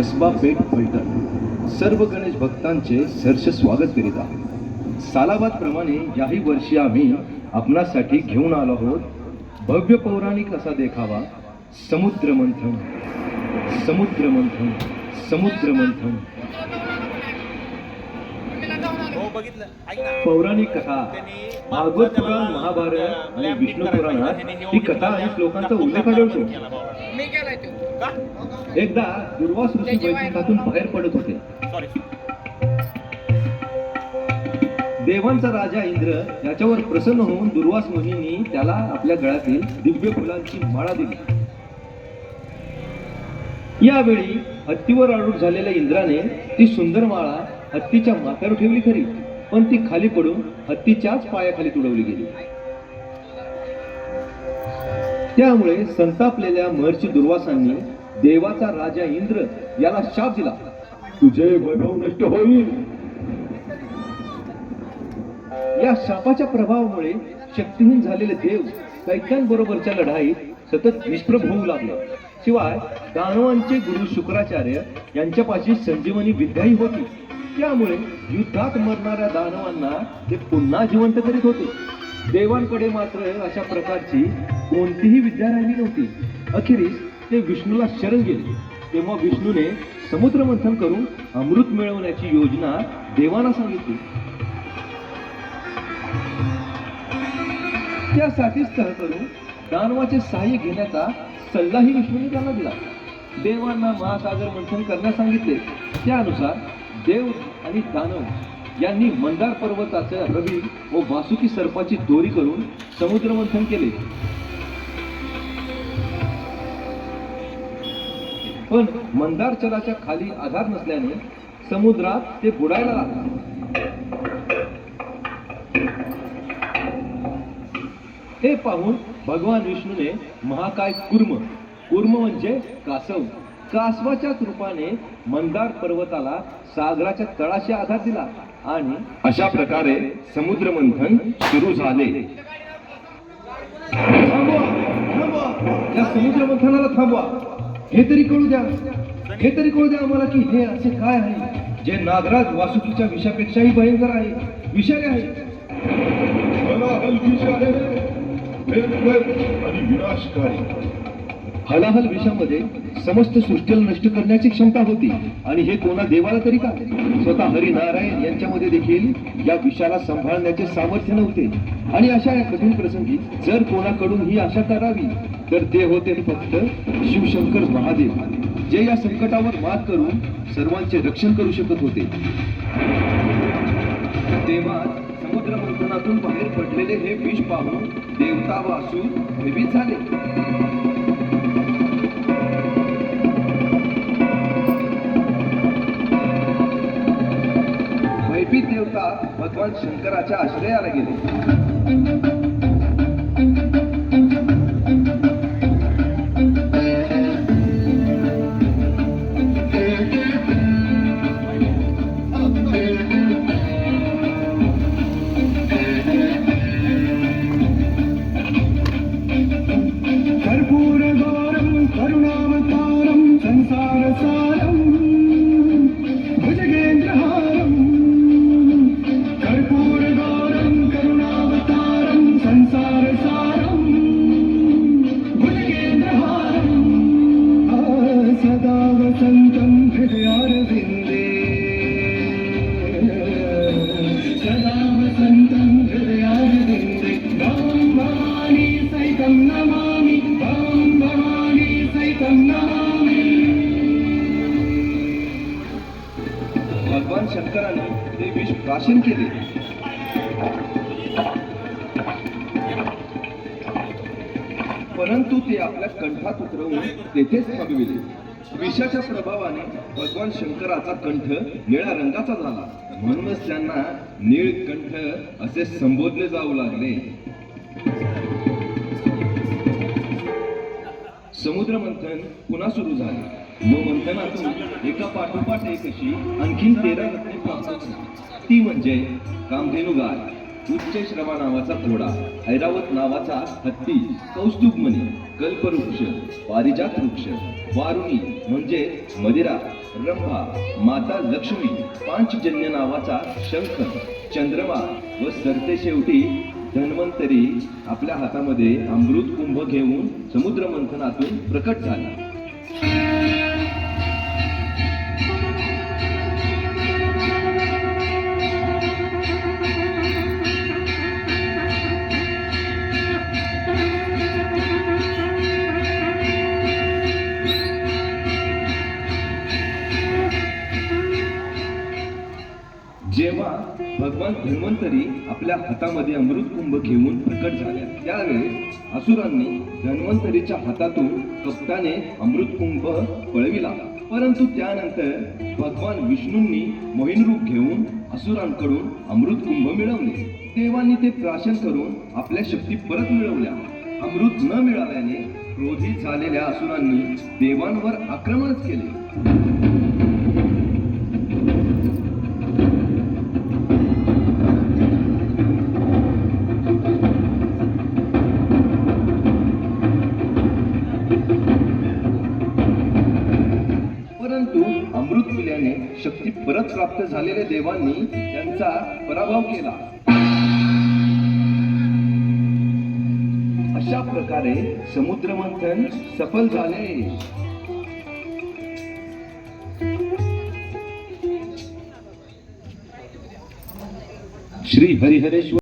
कसबा पेठ फलटण सर्व गणेश भक्तांचे सहर्ष स्वागत करीत आहोत सालाबादप्रमाणे याही वर्षी आम्ही आपणासाठी घेऊन आलो आहोत. भव्य पौराणिक असा देखावा. समुद्र मंथन. समुद्र मंथन. समुद्र मंथन. पौराणिक कथा. भागवत पुराण महाभारत आणि विष्णू पुराणात ही कथा आणि श्लोकांचा उल्लेख आढळतो. एकदा दुर्वास ऋषी वैकुंठातून बाहेर पडत होते. देवांचा राजा इंद्र याच्यावर प्रसन्न होऊन दुर्वास मुनींनी त्याला आपल्या गळ्यातील दिव्य फुलांची माळा दिली. यावेळी हत्तीवर आरूढ झालेल्या इंद्राने ती सुंदर माळा हत्तीच्या माथ्यावर ठेवली खरी पण ती खाली पडून हत्तीच्याच पायाखाली तुडवली गेली. त्यामुळे संतापलेल्या महर्षी दुर्वासांनी देवाचा राजा इंद्र याला शाप दिला. तुझे वैभव नष्ट होईल. या शापाच्या प्रभावामुळे शक्तिहीन झालेले देव दैत्यांबरोबरच्या लढाईत सतत निष्प्रभ होऊ लागले. शिवाय दानवांचे गुरु शुक्राचार्य यांच्यापाशी संजीवनी विद्याही होती. त्यामुळे युद्धात मरणाऱ्या दानवांना ते पुन्हा जिवंत करीत होते. देवांकडे मात्र अशा प्रकारची कोणतीही विद्या राहिली नव्हती. अखेरीस ते विष्णूला शरण गेले. तेव्हा विष्णूने समुद्र मंथन करून अमृत मिळवण्याची योजना देवांना सांगितली. त्यासाठीच तह करून दानवाचे सहाय्य घेण्याचा सल्लाही विष्णूने त्यांना दिला. देवांना महासागर मंथन करण्यास सांगितले. त्यानुसार देव आणि दानव यांनी मंदार पर्वताचे रवी व वासुकी सर्पाची दोरी करून समुद्र मंथन केले. पण मंदार चराच्या खाली आधार नसल्याने समुद्रात ते बुडायला लागले. हे पाहून भगवान विष्णूने महाकाय कुर्म कुर्म म्हणजे कासव कासवाच्याच रूपाने मंदार पर्वताला सागराच्या तळाशी आधार दिला आणि अशा प्रकारे समुद्र मंथन सुरू झाले. थांबवा थांबवा. या समुद्र मंथनाला थांबवा. हे तरी कळू द्या. हे तरी कळू द्या आम्हाला की हे असे काय आहे? जे नागराज वासुकीच्या विषापेक्षाही भयंकर आहे. विषारी आहे. आणि विनाशकारी. हलाहल विषामध्ये समस्त सृष्टीला नष्ट करण्याची क्षमता होती. आणि हे कोणा देवाला तरी का? स्वतः हरिनारायण यांच्यामध्ये देखील या विषाला सांभाळण्याचे सामर्थ्य नव्हते. आणि अशा या कठीण प्रसंगी जर कोणाकडून ही आशा करावी तर ते होते फक्त शिवशंकर महादेव जे या संकटावर मात करून सर्वांचे रक्षण करू शकत होते. तेव्हा समुद्र मंथनातून बाहेर पडलेले हे विष पाहून देवता वासू भयभीत झाले. भयभीत देवता भगवान शंकराच्या आश्रयाला गेले. thank you. भाषण केले. परंतु ते आपल्या कंठात उतरवून तेथेच थांबविले. विषाच्या प्रभावाने भगवान शंकराचा कंठ निळ्या रंगाचा झाला. म्हणूनच त्यांना निळकंठ असे संबोधले जाऊ लागले. समुद्र मंथन पुन्हा सुरू झाले. व मंथनातून एका पाठोपाठ एक अशी आणखीन तेरा रत्ने प्राप्त झाली. ती म्हणजे कामधेनुगार उच्च श्रवा नावाचा घोडा ऐरावत नावाचा हत्ती कौस्तुभमणी कल्पवृक्ष पारिजात वृक्ष वारुणी म्हणजे मदिरा रंभा माता लक्ष्मी पांचजन्य नावाचा शंख चंद्रमा व सरते शेवटी धन्वंतरी आपल्या हातामध्ये अमृत कुंभ घेऊन समुद्र मंथनातून प्रकट झाला. भगवान धन्वंतरी आपल्या हातामध्ये अमृत कुंभ घेऊन प्रकट झाले. त्यावेळेस असुरांनी धन्वंतरीच्या हातातून कपटाने अमृत कुंभ पळविला. परंतु त्यानंतर भगवान विष्णूंनी मोहीन रूप घेऊन असुरांकडून अमृत कुंभ मिळवले. देवांनी ते प्राशन करून आपल्या शक्ती परत मिळवल्या. अमृत न मिळाल्याने क्रोधित झालेल्या असुरांनी देवांवर आक्रमणच केले. शक्ती परत प्राप्त झालेल्या देवांनी त्यांचा पराभव केला. अशा प्रकारे समुद्र मंथन सफल झाले. श्री हरिहरेश्वर